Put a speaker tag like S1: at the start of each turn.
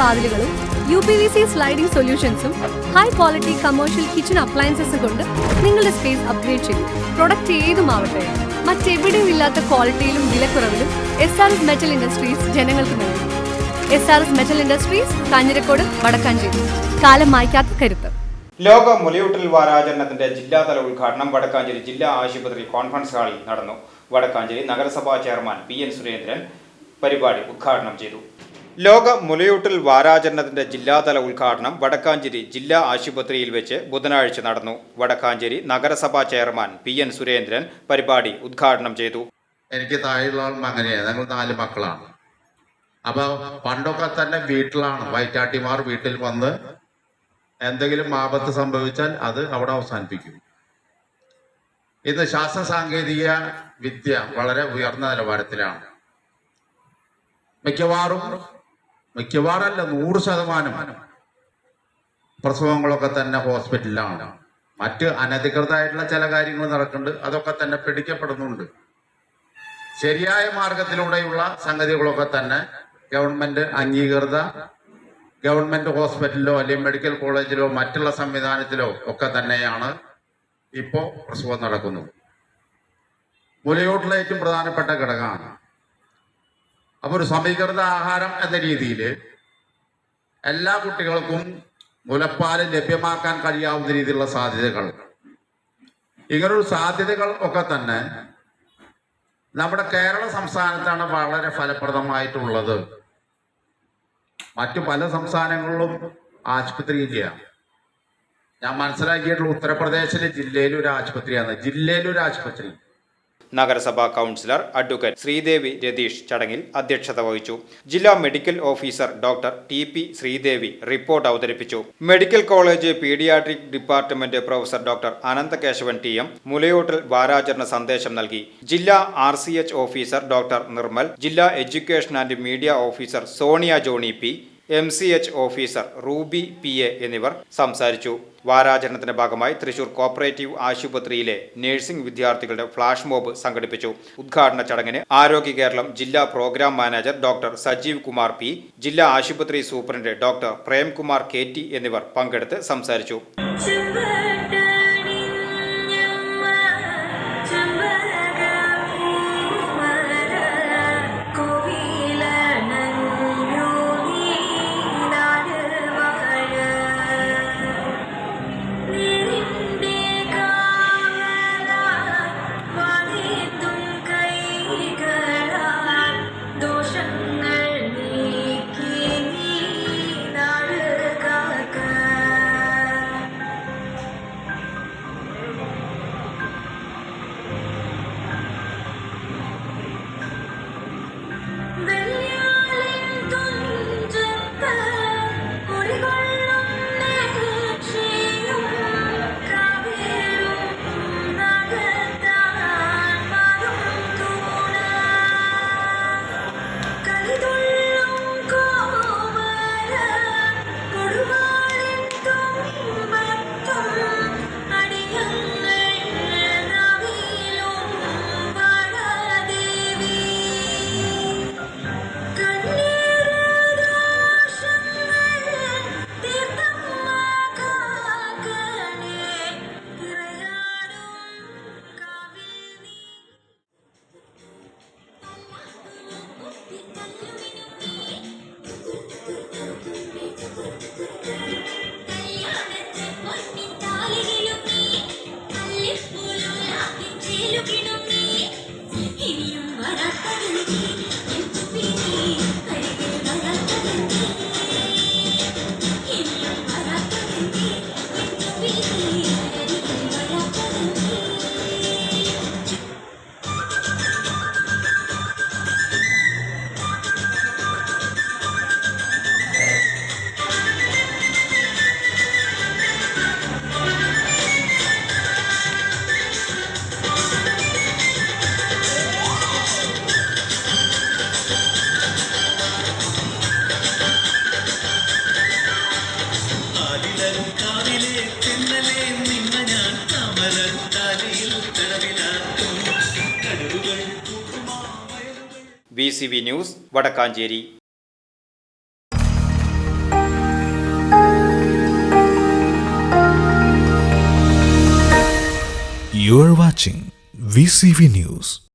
S1: വാതിലുകളും U P V C sliding സൊല്യൂഷൻസും high quality commercial kitchen അപ്ലയൻസസും കൊണ്ട് നിങ്ങളുടെ സ്പേസ് അപ്ഗ്രേഡ് ചെയ്യും പ്രൊഡക്റ്റ് ഏതുമാവട്ടെ മറ്റെവിടെയും ഇല്ലാത്ത ക്വാളിറ്റിയിലും വിലക്കുറവിലും S R S metal industries ജനങ്ങൾക്ക് നൽകും. S R S metal industries Kanjirakode Vadakkanchery. കാലം മായ്ക്കാത്ത കരുത്ത്.
S2: ലോക മുലയൂട്ടൽ വാരാചരണത്തിന്റെ ജില്ലാതല ഉദ്ഘാടനം വടക്കാഞ്ചേരി ജില്ലാ ആശുപത്രി കോൺഫറൻസ് ഹാളിൽ നടന്നു. വടക്കാഞ്ചേരി നഗരസഭാ ചെയർമാൻ പി എൻ സുരേന്ദ്രൻ പരിപാടി ഉദ്ഘാടനം ചെയ്തു. ലോക മുലയൂട്ടൽ വാരാചരണത്തിന്റെ ജില്ലാതല ഉദ്ഘാടനം വടക്കാഞ്ചേരി ജില്ലാ ആശുപത്രിയിൽ വെച്ച് ബുധനാഴ്ച നടന്നു. വടക്കാഞ്ചേരി നഗരസഭാ ചെയർമാൻ പി എൻ സുരേന്ദ്രൻ പരിപാടി ഉദ്ഘാടനം ചെയ്തു.
S3: എനിക്ക് താഴെയുള്ള അങ്ങനെയാണ് ഞങ്ങൾ നാല് മക്കളാണ്. അപ്പൊ പണ്ടൊക്കെ തന്നെ വീട്ടിലാണ്. വൈറ്റാട്ടിമാർ വീട്ടിൽ വന്ന് എന്തെങ്കിലും ആപത്ത് സംഭവിച്ചാൽ അത് അവിടെ അവസാനിപ്പിക്കും. ഇന്ന് ശാസ്ത്ര സാങ്കേതിക വിദ്യ വളരെ ഉയർന്ന നിലവാരത്തിലാണ്. മിക്കവാറും മിക്കവാറല്ല നൂറ് ശതമാനം. പ്രസവങ്ങളൊക്കെ തന്നെ ഹോസ്പിറ്റലിലാണ്. മറ്റ് അനധികൃതമായിട്ടുള്ള ചില കാര്യങ്ങൾ നടക്കുന്നുണ്ട് അതൊക്കെ തന്നെ പിടിക്കപ്പെടുന്നുണ്ട്. ശരിയായ മാർഗത്തിലൂടെയുള്ള സംഗതികളൊക്കെ തന്നെ ഗവൺമെന്റ് അംഗീകൃത ഗവൺമെന്റ് ഹോസ്പിറ്റലിലോ അല്ലെങ്കിൽ മെഡിക്കൽ കോളേജിലോ മറ്റുള്ള സംവിധാനത്തിലോ ഒക്കെ തന്നെയാണ് ഇപ്പോൾ പ്രസവം നടക്കുന്നത്. മുലയോട്ടിലേറ്റവും പ്രധാനപ്പെട്ട ഘടകമാണ് അപ്പോൾ ഒരു സമീകൃത ആഹാരം എന്ന രീതിയിൽ എല്ലാ കുട്ടികൾക്കും മുലപ്പാൽ ലഭ്യമാക്കാൻ കഴിയാവുന്ന രീതിയിലുള്ള സാധ്യതകൾ. ഇങ്ങനൊരു സാധ്യതകൾ ഒക്കെ തന്നെ നമ്മുടെ കേരള സംസ്ഥാനത്താണ് വളരെ ഫലപ്രദമായിട്ടുള്ളത്. മറ്റു പല സംസ്ഥാനങ്ങളിലും ആശുപത്രിയില്ല ഞാൻ മനസ്സിലാക്കിയിട്ടുള്ള ഉത്തർപ്രദേശിലെ ജില്ലയിലൊരു ആശുപത്രിയാണ്. ജില്ലയിൽ ഒരു ആശുപത്രി.
S2: നഗരസഭാ കൗൺസിലർ അഡ്വക്കേറ്റ് ശ്രീദേവി രതീഷ് ചടങ്ങിൽ അധ്യക്ഷത വഹിച്ചു. ജില്ലാ medical officer doctor T P Sreedevi report അവതരിപ്പിച്ചു. Medical college paediatric department professor doctor Ananthakesavan T M മുലയോട്ടിൽ വാരാചരണ സന്ദേശം നൽകി. ജില്ലാ ആർ ഓഫീസർ ഡോക്ടർ നിർമ്മൽ ജില്ലാ education and media officer Sonia Johny P M C H officer Ruby P A എന്നിവർ സംസാരിച്ചു. വാരാചരണത്തിന്റെ ഭാഗമായി തൃശൂർ കോപ്പറേറ്റീവ് ആശുപത്രിയിലെ നഴ്സിംഗ് വിദ്യാർത്ഥികളുടെ ഫ്ലാഷ് മോബ് സംഘടിപ്പിച്ചു. ഉദ്ഘാടന ചടങ്ങിന് ആരോഗ്യ കേരളം ജില്ലാ programme manager doctor Sajeev Kumar P ജില്ലാ ആശുപത്രി superintendent doctor Premkumar K T എന്നിവർ പങ്കെടുത്ത് സംസാരിച്ചു. C V news
S4: You are watching VCV News.